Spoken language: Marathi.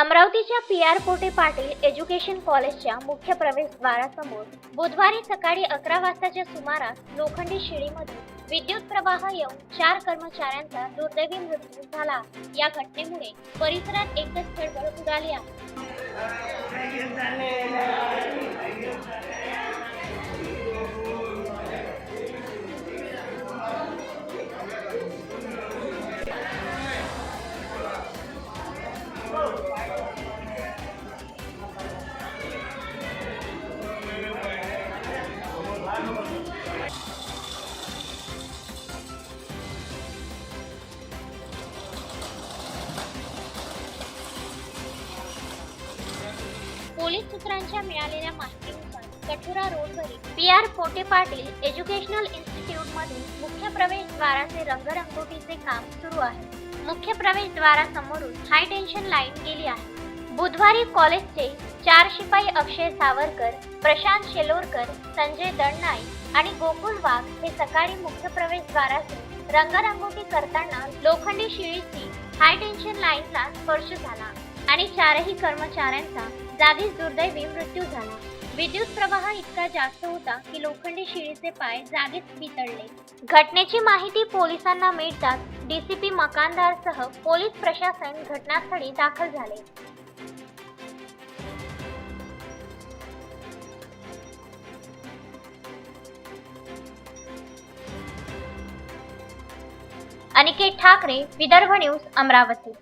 अमरावतीच्या P R Pote Patil education कॉलेजच्या मुख्य प्रवेशद्वारासमोर बुधवारी सकाळी अकरा वाजताच्या सुमारास लोखंडी शिडीमध्ये विद्युत प्रवाह येऊन चार कर्मचाऱ्यांचा दुर्दैवी मृत्यू झाला. या घटनेमुळे परिसरात एकच खळबळ उडाली आहे. पोलीस सूत्रांच्या मिळालेल्या माहितीनुसार कठुरा रोडवरील P R Pote Patil educational institute मधील मुख्य प्रवेशद्वाराचे रंगरंगोटीचे काम सुरू आहे. मुख्य प्रवेशद्वारासमोरून हाय टेन्शन लाईन गेली आहे. बुधवारी कॉलेजचे चार शिपाई अक्षय सावरकर प्रशांत शेलोरकर संजय दणनाई आणि गोकुल वाघ हे सकाळी मुख्य प्रवेशद्वारातून रंगरंगोटी करताना लोखंडी शिळीची हाय टेन्शन लाईनला स्पर्श झाला. आणि चारही कर्मचाऱ्यांचा जागीच दुर्दैवी मृत्यू झाला. विद्युत प्रवाह इतका जास्त होता की लोखंडी शिळीचे पाय जागीच पितळले. घटनेची माहिती पोलिसांना मिळताच डीसीपी मकानदारसह पोलीस प्रशासन घटनास्थळी दाखल झाले. अनिकेत ठाकरे विदर्भ न्यूज अमरावती.